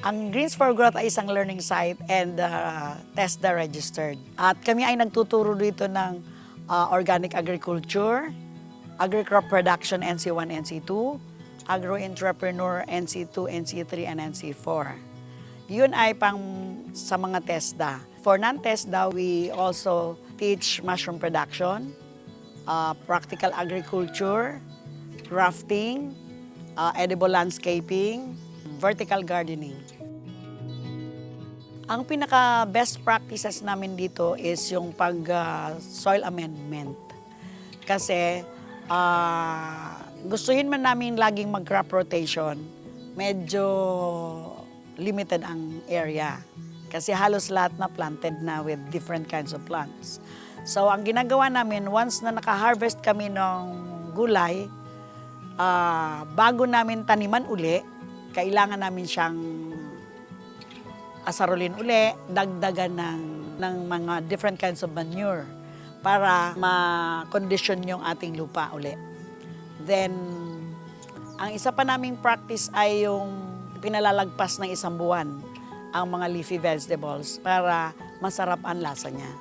Ang Greens for Growth ay isang learning site and uh, TESDA registered. At kami ay nagtuturo dito ng uh, organic agriculture, agri-crop production NC1, NC2, agro-entrepreneur NC2, NC3, and NC4. Yun ay pang sa mga TESDA. For non-TESDA, we also teach mushroom production, uh, practical agriculture, grafting, uh, edible landscaping, vertical gardening. Ang pinaka best practices namin dito is yung pag uh, soil amendment. Kasi ah, gustuhin man namin laging mag crop rotation, medyo limited ang area. Kasi halos lahat na planted na with different kinds of plants. So ang ginagawa namin, once na naka-harvest kami ng gulay, ah, bago namin taniman uli, kailangan namin siyang asarulin uli, dagdagan ng, ng mga different kinds of manure para ma-condition yung ating lupa uli. Then, ang isa pa naming practice ay yung pinalalagpas ng isang buwan ang mga leafy vegetables para masarap ang lasa niya.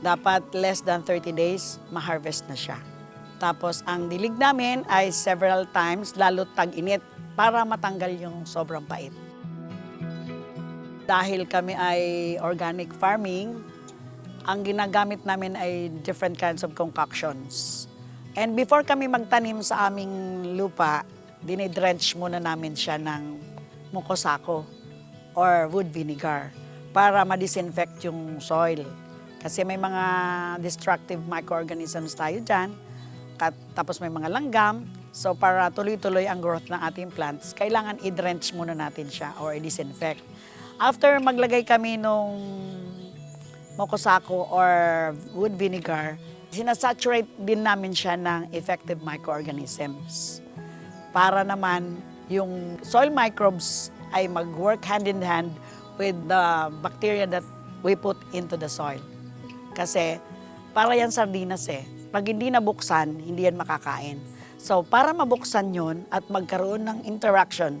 Dapat less than 30 days, ma-harvest na siya. Tapos, ang dilig namin ay several times, lalo tag-init, para matanggal yung sobrang pait. Dahil kami ay organic farming, ang ginagamit namin ay different kinds of concoctions. And before kami magtanim sa aming lupa, dinidrench muna namin siya ng mukosako or wood vinegar para ma-disinfect yung soil. Kasi may mga destructive microorganisms tayo dyan, kat, tapos may mga langgam. So para tuloy-tuloy ang growth ng ating plants, kailangan i-drench muna natin siya or i-disinfect. After maglagay kami nung mokosako or wood vinegar, sinasaturate din namin siya ng effective microorganisms. Para naman yung soil microbes ay mag-work hand in hand with the bacteria that we put into the soil. Kasi para yan sardinas eh. Pag hindi nabuksan, hindi yan makakain. So para mabuksan yon at magkaroon ng interaction,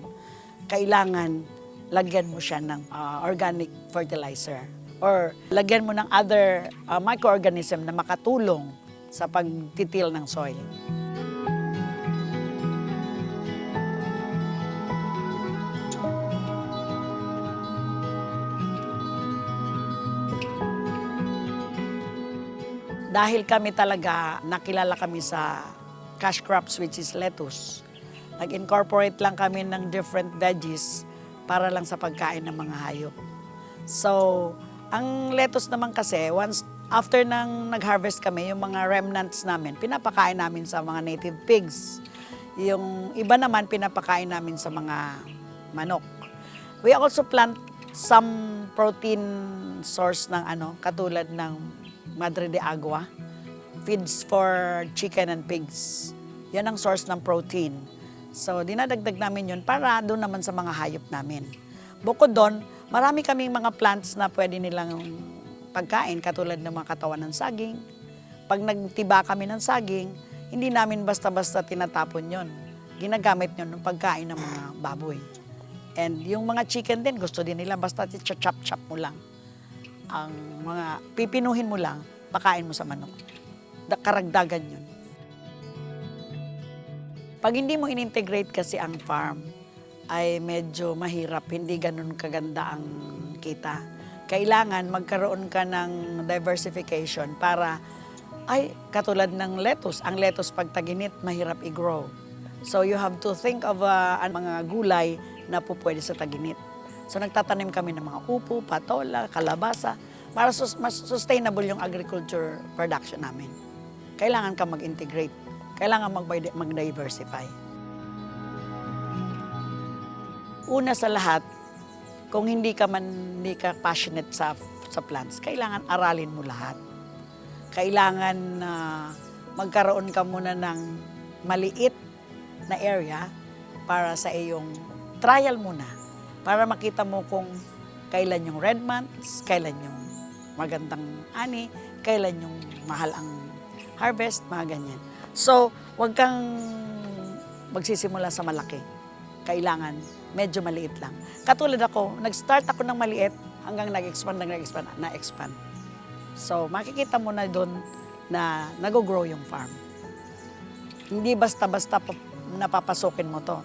kailangan lagyan mo siya ng uh, organic fertilizer or lagyan mo ng other uh, microorganism na makatulong sa pagtitil ng soil. Dahil kami talaga, nakilala kami sa cash crops which is lettuce. Nag-incorporate lang kami ng different veggies para lang sa pagkain ng mga hayop. So, ang lettuce naman kasi, once after nang nag-harvest kami, yung mga remnants namin, pinapakain namin sa mga native pigs. Yung iba naman, pinapakain namin sa mga manok. We also plant some protein source ng ano, katulad ng Madre de Agua, feeds for chicken and pigs. Yan ang source ng protein. So, dinadagdag namin yun para doon naman sa mga hayop namin. Bukod doon, marami kaming mga plants na pwede nilang pagkain, katulad ng mga katawan ng saging. Pag nagtiba kami ng saging, hindi namin basta-basta tinatapon yon. Ginagamit yun ng pagkain ng mga baboy. And yung mga chicken din, gusto din nila, basta chop-chop mo lang. Ang mga pipinuhin mo lang, pakain mo sa manok. Da- Karagdagan yun. Pag hindi mo in-integrate kasi ang farm, ay medyo mahirap, hindi ganun kaganda ang kita. Kailangan magkaroon ka ng diversification para, ay, katulad ng lettuce, ang lettuce pag taginit, mahirap i-grow. So you have to think of uh, ang mga gulay na po pwede sa taginit. So nagtatanim kami ng mga upo, patola, kalabasa, para sus- mas sustainable yung agriculture production namin. Kailangan ka mag-integrate. Kailangan mag- mag-diversify. Una sa lahat, kung hindi ka man hindi ka passionate sa sa plants, kailangan aralin mo lahat. Kailangan na magkaroon ka muna ng maliit na area para sa iyong trial muna. Para makita mo kung kailan yung red months, kailan yung magandang ani, kailan yung mahal ang harvest, mga ganyan. So, wag kang magsisimula sa malaki kailangan medyo maliit lang. Katulad ako, nag-start ako ng maliit hanggang nag-expand, nag-expand, na-expand. So, makikita mo na doon na nag-grow yung farm. Hindi basta-basta pa- napapasokin mo to.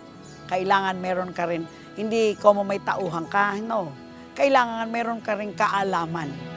Kailangan meron ka rin, hindi como may tauhan ka, no. Kailangan meron ka rin kaalaman